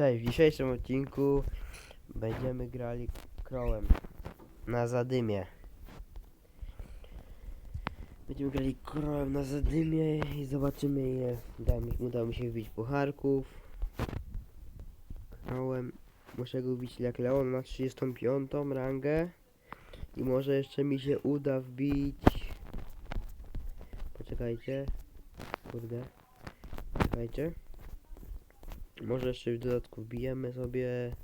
Cześć, w dzisiejszym odcinku będziemy grali krołem na zadymie. Będziemy grali krołem na zadymie i zobaczymy ile uda mi, uda mi się wbić pucharków. Krołem muszę go wbić jak Leon na 35 rangę i może jeszcze mi się uda wbić. Poczekajcie. Kurde. Czekajcie. Może jeszcze w dodatku wbijemy sobie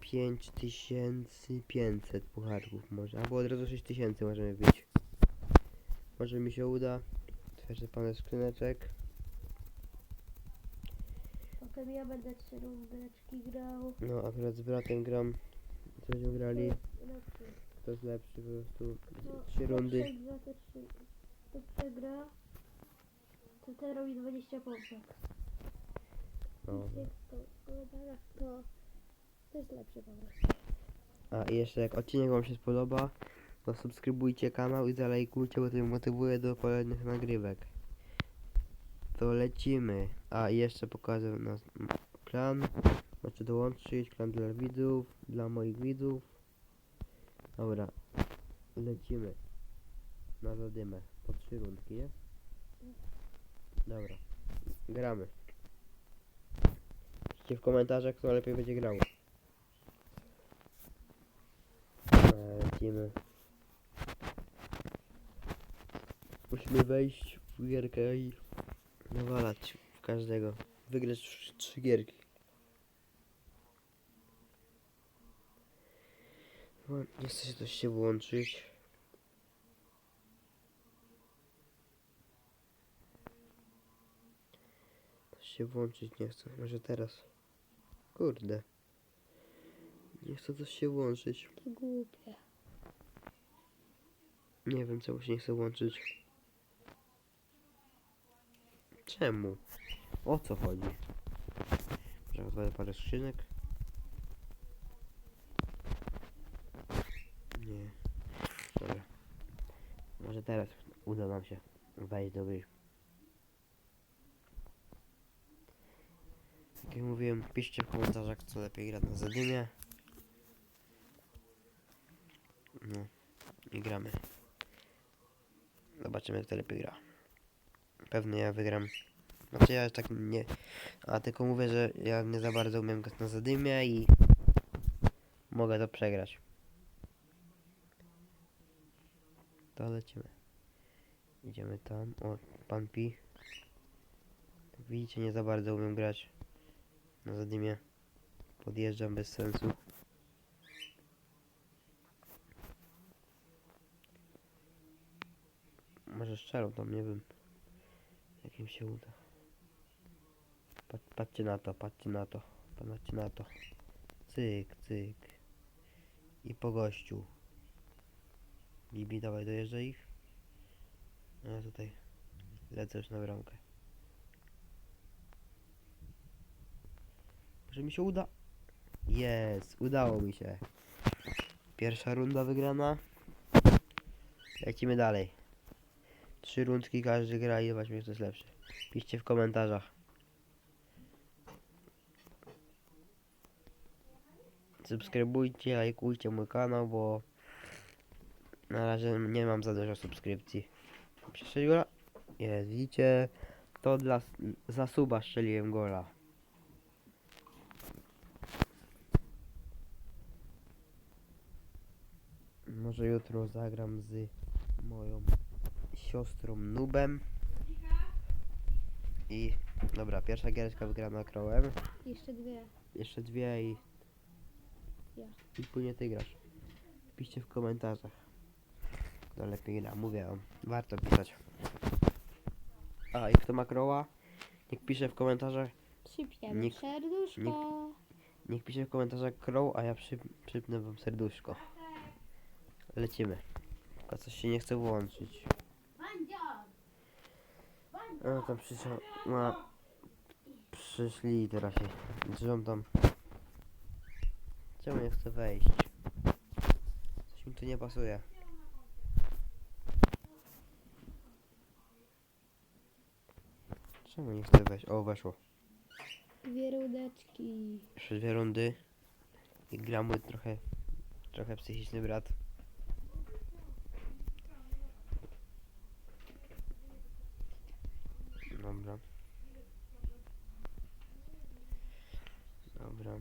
5500 pucharków może, albo od razu 6000 możemy wbić. Może mi się uda. Otwierzę pan skrzyneczek. Potem ja będę trzy rundeczki grał. No akurat z bratem gram. Co będziemy grali? Lepszy. Kto jest lepszy po prostu. Trzy rundy. To przegra, robi 20 pompek. No. To jest lepszy. A i jeszcze jak odcinek wam się spodoba, to subskrybujcie kanał i zalajkujcie, bo to mnie motywuje do kolejnych nagrywek. To lecimy. A i jeszcze pokażę nas klan. Możecie dołączyć, klan dla widzów, dla moich widzów. Dobra, lecimy. Na zadymę. Po trzy rundki, nie? Dobra, gramy. Piszcie w komentarzach, kto lepiej będzie grał. Lecimy. Musimy wejść w gierkę i nawalać w każdego. Wygrać trzy gierki. No, Nie chce się coś się włączyć. Się włączyć nie chce. Może teraz. Kurde. Nie chce coś się włączyć. To głupie. Nie wiem, czemu się nie chce włączyć. Czemu? O co chodzi? Może odwalę parę skrzynek? Nie. Dobra. Może teraz uda nam się wejść do gry. Jak ja mówiłem, piszcie w komentarzach, co lepiej gra na zadymie. No i gramy. Zobaczymy, kto lepiej gra. Pewnie ja wygram. Znaczy ja tak nie... A tylko mówię, że ja nie za bardzo umiem grać na zadymie i... Mogę to przegrać. To lecimy. Idziemy tam. O, pan Pi. Jak widzicie, nie za bardzo umiem grać na zadymie. Podjeżdżam bez sensu. Może strzelą tam, nie wiem. Jak im się uda. Pat, patrzcie na to, patrzcie na to. Patrzcie na to. Cyk, cyk. I po gościu. Bibi, dawaj, dojeżdżaj ich. A ja tutaj lecę już na bramkę. Może mi się uda? Jest, udało mi się. Pierwsza runda wygrana. Lecimy dalej. Trzy rundki każdy gra i zobaczmy kto jest lepszy. Piszcie w komentarzach. Subskrybujcie, lajkujcie mój kanał, bo na razie nie mam za dużo subskrypcji. Przeszedł gola? Jest, widzicie? To dla za suba strzeliłem gola. Może jutro zagram z moją siostrą Nubem. I dobra, pierwsza giereczka wygrana krołem. Jeszcze dwie. Jeszcze dwie i. Ja. I później ty grasz. Piszcie w komentarzach. Kto lepiej gra, mówię wam. Warto pisać. A i kto ma kroła? Niech pisze w komentarzach. Przypniemy Nikt- serduszko. Niech pisze w komentarzach crow, a ja przy, przypnę wam serduszko. Lecimy. Tylko coś się nie chce włączyć. No tam przyszło. No, przyszli teraz się drzą tam. Czemu nie chcę wejść? Coś mi tu nie pasuje. Czemu nie chcę wejść? O, weszło. Dwie rudeczki. Jeszcze dwie rundy. I gra mój trochę, trochę psychiczny brat. Dobra. Dobra.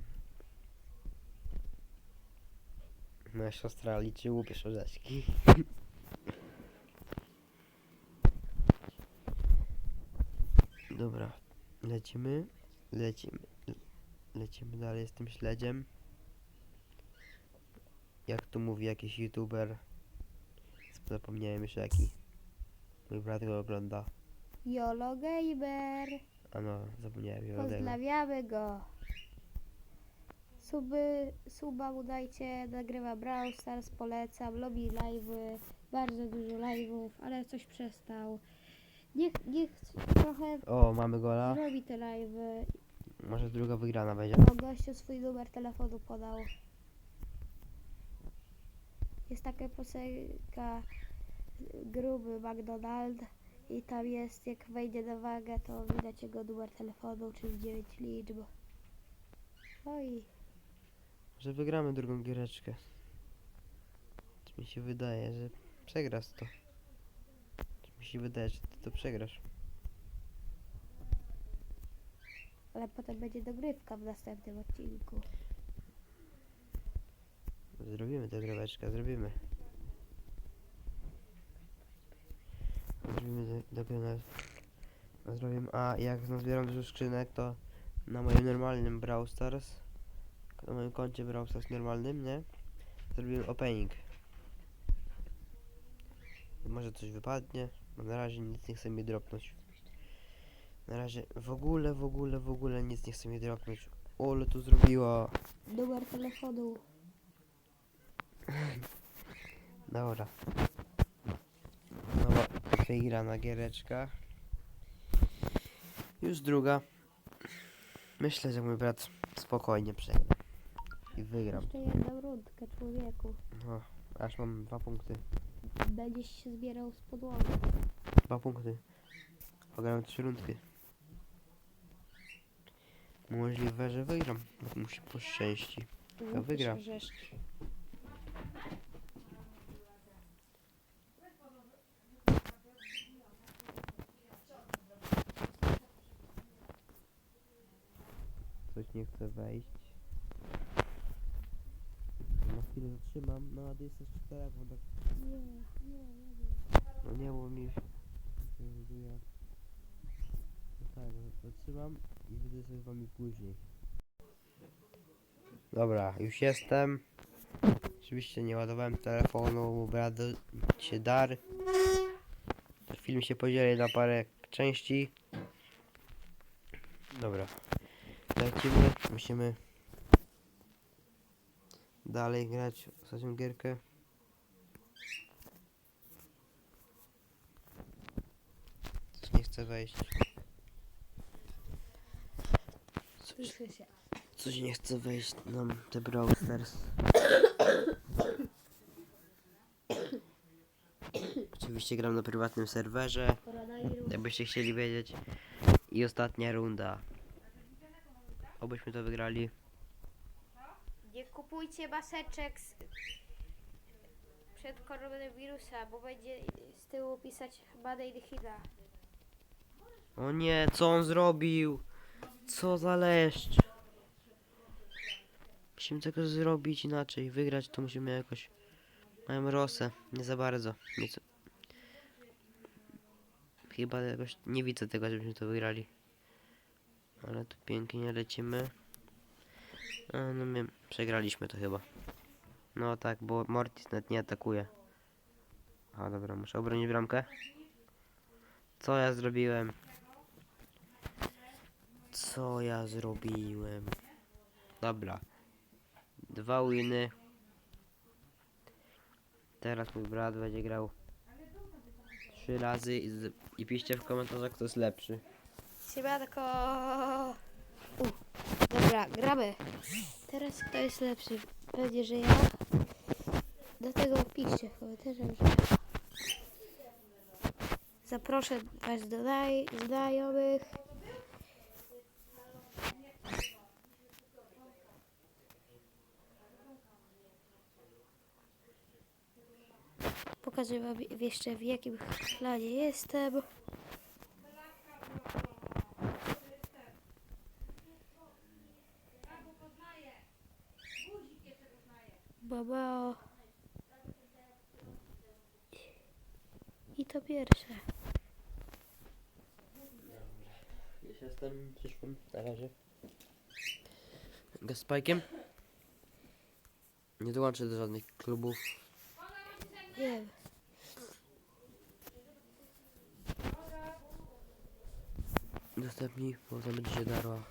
Moja siostra liczy łupie orzeszki. Dobra, lecimy, lecimy, le- lecimy dalej z tym śledziem. Jak tu mówi jakiś youtuber, zapomniałem już jaki. Mój brat go ogląda. Jolo Gamer. A no, zapomniałem tego. Pozdrawiamy go. Suby, suba mu dajcie, nagrywa Brawl Stars, polecam, lubi live'y, bardzo dużo live'ów, ale coś przestał. Niech, niech trochę O, mamy gola. zrobi te live'y. Może druga wygrana będzie. O, gościu swój numer telefonu podał. Jest taka piosenka gruby McDonald i tam jest, jak wejdzie na wagę, to widać jego numer telefonu, czyli 9 liczb. Oj, Że wygramy drugą giereczkę. Czy mi się wydaje, że przegrasz to. Czy mi się wydaje, że ty to przegrasz. ale potem będzie dogrywka w następnym odcinku. Zrobimy tę gryweczkę, zrobimy. Zrobimy na... Zrobimy, a jak nazbieram dużo skrzynek, to na moim normalnym Brawl Stars, na moim koncie Brawl Stars normalnym, nie? Zrobimy opening. Może coś wypadnie, bo na razie nic nie chce mi dropnąć. Na razie w ogóle, w ogóle, w ogóle nic nie chce mi dropnąć. O, ale to zrobiła. Numer telefonu. Dobra. Nowa wygrana giereczka. Już druga. Myślę, że mój brat spokojnie przegra. I wygram. Jeszcze jedną rundkę, człowieku. No, aż mam dwa punkty. Będziesz się zbierał z podłogi. Dwa punkty. Pograłem trzy rundki. Możliwe, że wygram. Bo musi poszczęści. To wygra. Coś nie chce wejść. Na chwilę zatrzymam. No, a ty jesteś telefon, tak Nie, nie, nie. No nie, bo mi się buduje. No tak, no zatrzymam i wyjdę sobie z wami później. Dobra, już jestem. Oczywiście nie ładowałem telefonu, brat się dar. Film się podzieli na parę części. Dobra. Lecimy. Musimy dalej grać ostatnią gierkę. Tu nie chcę wejść. Coś nie chce wejść nam te Brawl Stars. Oczywiście gram na prywatnym serwerze, jakbyście chcieli wiedzieć. I ostatnia runda. Obyśmy to wygrali. Nie kupujcie maseczek z... przed koronawirusa, bo będzie z tyłu pisać Made in China. O nie, co on zrobił? Co za leszcz? Musimy tego zrobić inaczej. Wygrać to musimy jakoś. Mają rosę, nie za bardzo. Nic. Chyba jakoś nie widzę tego, żebyśmy to wygrali. Ale tu pięknie lecimy. No my przegraliśmy to chyba. No tak, bo Mortis nawet nie atakuje. A dobra, muszę obronić bramkę. Co ja zrobiłem? Co ja zrobiłem? Dobra. Dwa winy. Teraz mój brat będzie grał trzy razy i, i piszcie w komentarzach kto jest lepszy. Siemanko! Dobra, gramy. Teraz kto jest lepszy? Pewnie, że ja. Dlatego piszcie w komentarzach, zaproszę Was do naj znajomych. Pokażę Wam jeszcze w jakim planie jestem. Pierwsze. Już jestem, przyszłym, na razie. Gaspajkiem? Nie dołączę do żadnych klubów. Wiem. Dostępni, potem będzie się darła.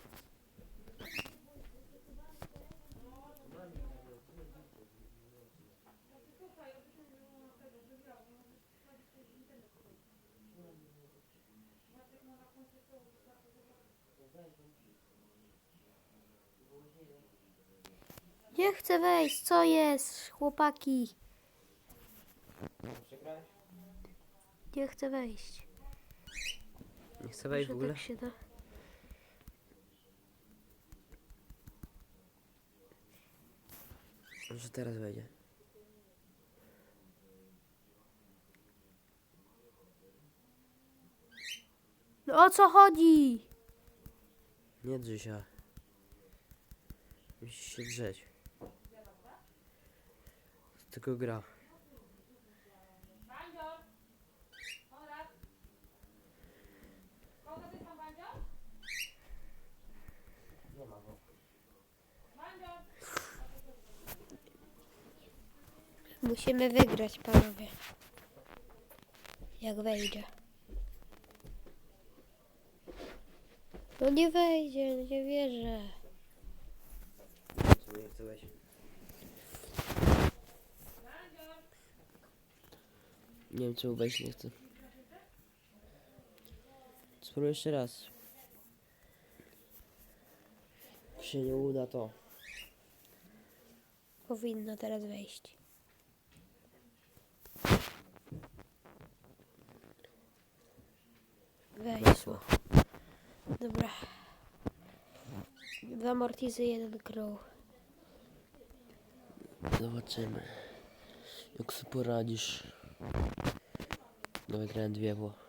Nie chcę wejść, co jest, chłopaki? Nie chcę wejść. Nie chcę wejść w Może ogóle? tak się da. Może teraz wejdzie. No o co chodzi? Nie drzyj się. Musisz się drzeć. Tylko gra. Musimy wygrać, panowie. Jak wejdzie. No nie wejdzie, no nie wierzę. Co nie wejść? Nie wiem czemu wejść nie chcę. Spróbuję jeszcze raz. Jak się nie uda to. Powinno teraz wejść. Wejszło. Dobra. Dwa mortizy, jeden crow. Zobaczymy. Jak sobie poradzisz. No wygrałem dwie, bo...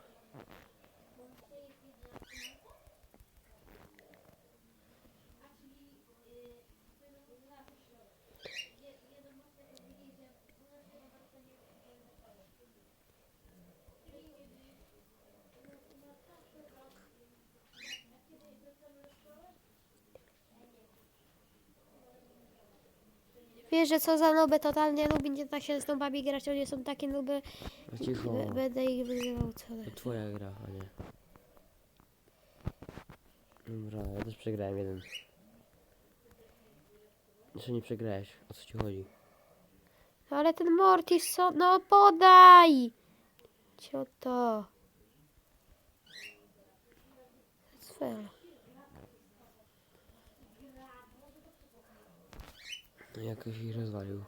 Wiesz, że co za nuby, totalnie nubi, nie da się z nubami grać, oni są takie nuby, No cicho. b- będę ich wyzywał co To twoja gra, a nie. Dobra, ja też przegrałem jeden. Jeszcze nie przegrałeś, o co ci chodzi? No ale ten Mortis, co? No podaj! Cioto. Sfera. No jakoś ich rozwalił.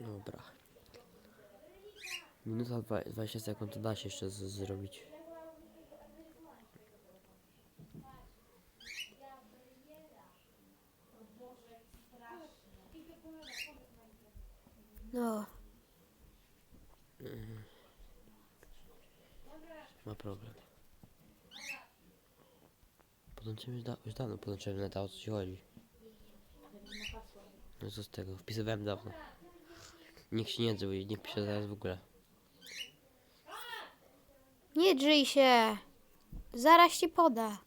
Dobra. Minuta dwa- 20 sekund to da się jeszcze zrobić. No. Ma problem. Już, da już dawno podłączyłem neta, o co ci chodzi? No co z tego, wpisywałem dawno. Nikt się nie dzieje i nie pisze zaraz w ogóle. Nie drzyj się. Zaraz ci poda.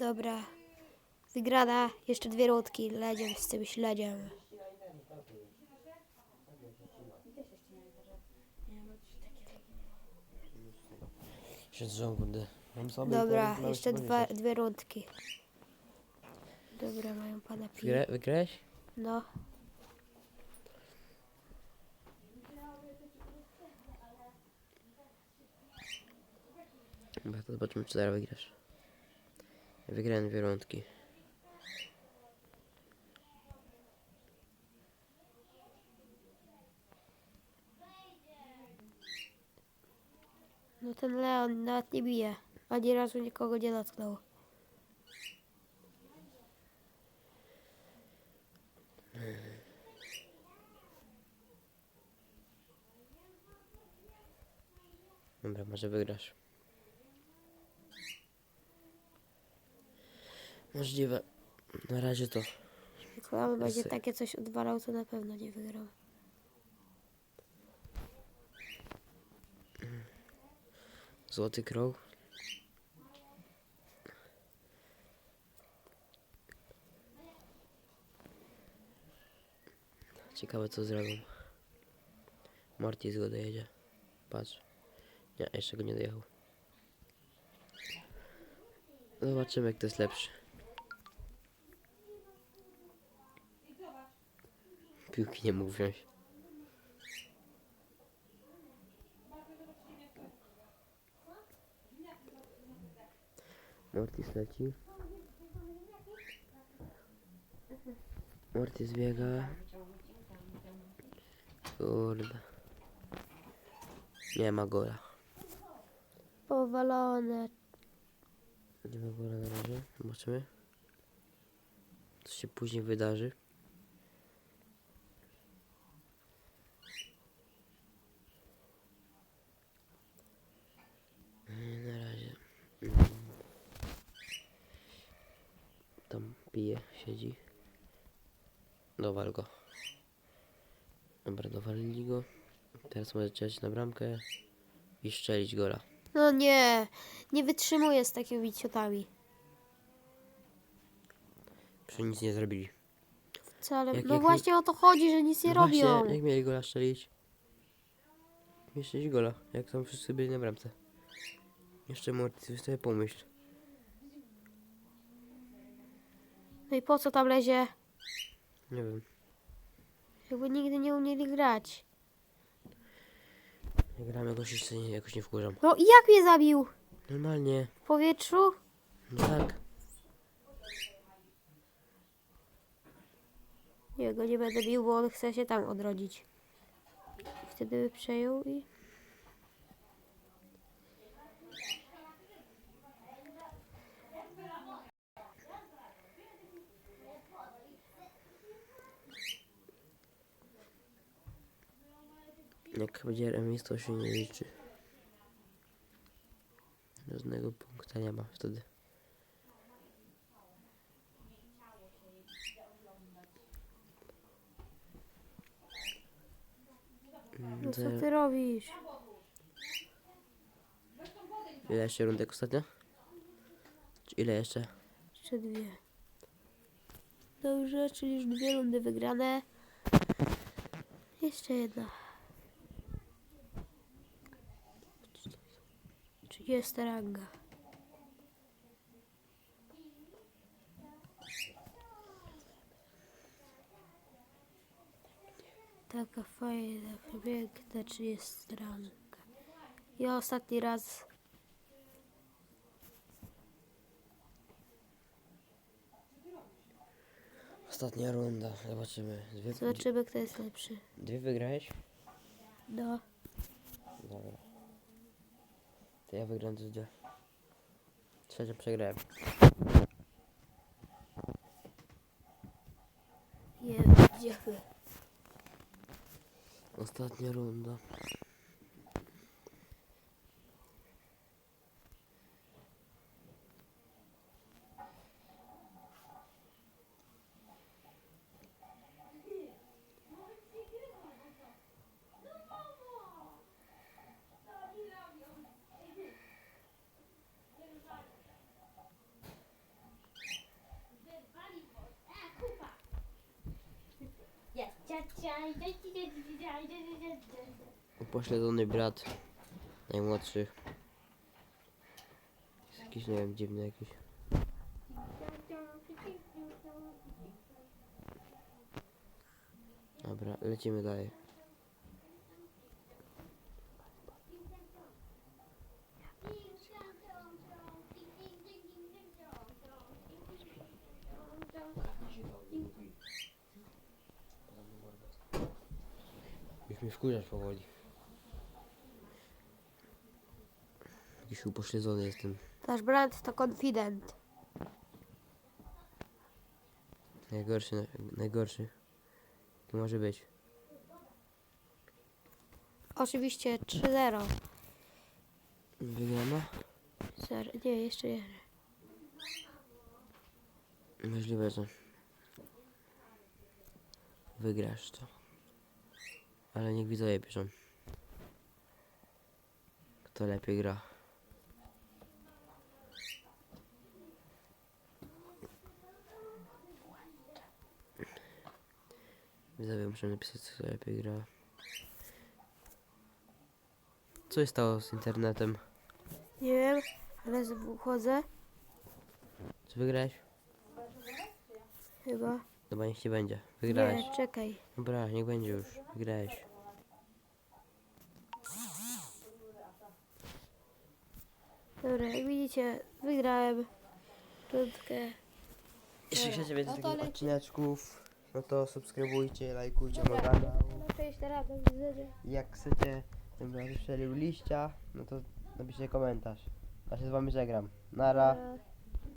Dobra. Wygrana. Jeszcze dwie rundki. Ledziem z tym śledziem. Dobra, jeszcze dwa, dwie rundki. Dobra, mają pana. Wygra wygrałeś? No. Zobaczymy czy zaraz wygrasz. Wygrałem dwie rundki. No ten Leon nawet nie bije. Ani razu nikogo nie dotknął. Dobra, może wygrasz. Możliwe. Na razie to. Jak będzie takie coś odwalał, to na pewno nie wygrał. Złoty krąg. Ciekawe co zrobią. Mortis go dojedzie. Patrz. Nie, jeszcze go nie dojechał. Zobaczymy kto jest lepszy. Piłki nie mógł wziąć. Mortis leci. Mortis biega. Kurde. Nie ma gola. Powalone. Nie ma gola na razie. Zobaczymy. Co się później wydarzy. Na razie. Tam pije, siedzi. Dowal go. Dobra, dowalili go. Teraz może czekać na bramkę i strzelić gola. No nie, nie wytrzymuję z takimi ciotami. Przy nic nie zrobili. Wcale. Jak- no jak- właśnie o to chodzi, że nic nie No właśnie, robią. Jak mieli gola strzelić? Mieli strzelić gola, jak tam wszyscy byli na bramce. Jeszcze Mortis, sobie pomyśl. No i po co tam lezie? Nie wiem. Jakby nigdy nie umieli grać. Jak gram jakoś jeszcze nie, jakoś nie wkurzam. No i jak mnie zabił? Normalnie, W powietrzu? no tak. Nie, go nie będę bił, bo on chce się tam odrodzić. Wtedy by przejął i... Jak będzie remis, to się nie liczy. Żadnego punkta nie ma wtedy. No co ty robisz? Ile jeszcze rundek ostatnio? Czy ile jeszcze? Jeszcze dwie. Dobrze, czyli już dwie rundy wygrane. Jeszcze jedna. 30 ranga. Taka fajna, piękna 30 ranga. I ostatni raz Ostatnia runda, zobaczymy. Dwie, zobaczymy kto jest lepszy. dwie wygrałeś? No. Dobra. To ja wygram te dwie. Trzecią przegrałem. Jedziemy. Ostatnia runda. Upośledzony brat. Najmłodszy. Jest jakiś, nie wiem, dziwny jakiś. Dobra, lecimy dalej. Mi wkurzasz powoli. Jakiś upośledzony jestem. Nasz brand to konfident. Najgorszy, na- najgorszy. To może być. Oczywiście 3-0. Wygrana? Ser, nie, jeszcze nie. Możliwe, że wygrasz to. Ale niech widzowie piszą. Kto lepiej gra. Widzowie muszę napisać kto lepiej gra. Co się stało z internetem? Nie wiem, ale wchodzę. Czy wygrałeś? Chyba. Dobra, niech nie będzie. Wygrałeś. Nie, czekaj. Dobra, niech będzie już. Wygrałeś. Dobra, jak widzicie, wygrałem rundkę. Jeśli chcecie więcej no to takich leci. odcineczków, no to subskrybujcie, lajkujcie mój Dobra. kanał. No to jeszcze raz, do widzenia. I Jak chcecie, żebym strzelił liścia, no to napiszcie komentarz. Ja się z wami żegnam. Nara. Na-